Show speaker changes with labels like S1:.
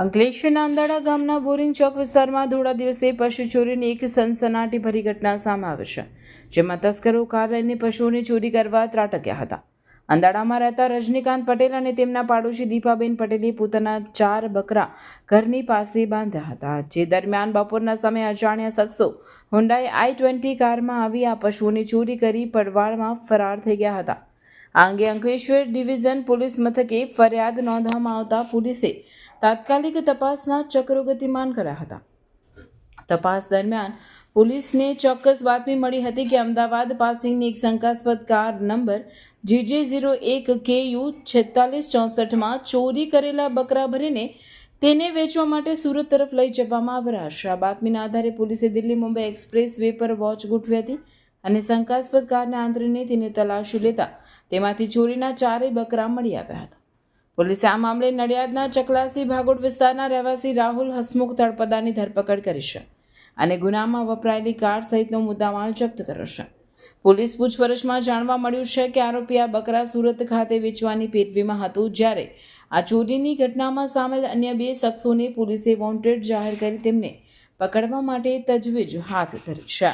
S1: અંકલેશ્વરના અંદાડા ગામના બોરિંગ ચોક વિસ્તારમાં ધોળા દિવસે પશુ ચોરીની એક સનસનાટીભરી ઘટના સામે આવી છે, જેમાં તસ્કરો કાર લઈને પશુઓની ચોરી કરવા ત્રાટક્યા હતા. અંદાડામાં રહેતા રજનીકાંત પટેલ અને તેમના પાડોશી દીપાબેન પટેલે પોતાના ચાર બકરા ઘરની પાસે બાંધ્યા હતા, જે દરમિયાન બપોરના સમયે અજાણ્યા શખ્સો હુન્ડાઈ આઈ ટ્વેન્ટી કારમાં આવી આ પશુઓની ચોરી કરી પડવાળમાં ફરાર થઈ ગયા હતા. આ અંગે અંકલેશ્વર ડિવિઝન પોલીસ મથકે ફરિયાદ નોંધવામાં આવતા પોલીસે તાત્કાલિક તપાસના ચક્રો ગતિમાન કર્યા હતા. તપાસ દરમિયાન પોલીસને ચોક્કસ બાતમી મળી હતી કે અમદાવાદ પાસિંગની એક શંકાસ્પદ કાર નંબર જીજે ઝીરો એક કે યુ છેતાલીસ ચોસઠમાં ચોરી કરેલા બકરા ભરીને તેને વેચવા માટે સુરત તરફ લઈ જવામાં આવ્યા આ બાતમીના આધારે પોલીસે દિલ્હી મુંબઈ એક્સપ્રેસ વે પર વોચ ગોઠવી હતી. અને શંકાસ્પદ કારના આંતરીને તેને તલાશી લેતા તેમાંથી ચોરીના ચારેય બકરા મળી આવ્યા હતા. પોલીસે આ મામલે નડિયાદના ચકલાસી ભાગોળ વિસ્તારના રહેવાસી રાહુલ હસમુખ તળપદાની ધરપકડ કરી છે અને ગુનામાં વપરાયેલી કાર સહિતનો મુદ્દામાલ જપ્ત કર્યો છે. પોલીસ પૂછપરછમાં જાણવા મળ્યું છે કે આરોપી આ બકરા સુરત ખાતે વેચવાની પેટવીમાં હતું જ્યારે આ ચોરીની ઘટનામાં સામેલ અન્ય બે શખ્સોને પોલીસે વોન્ટેડ જાહેર કરી તેમને પકડવા માટે તજવીજ હાથ ધરી છે.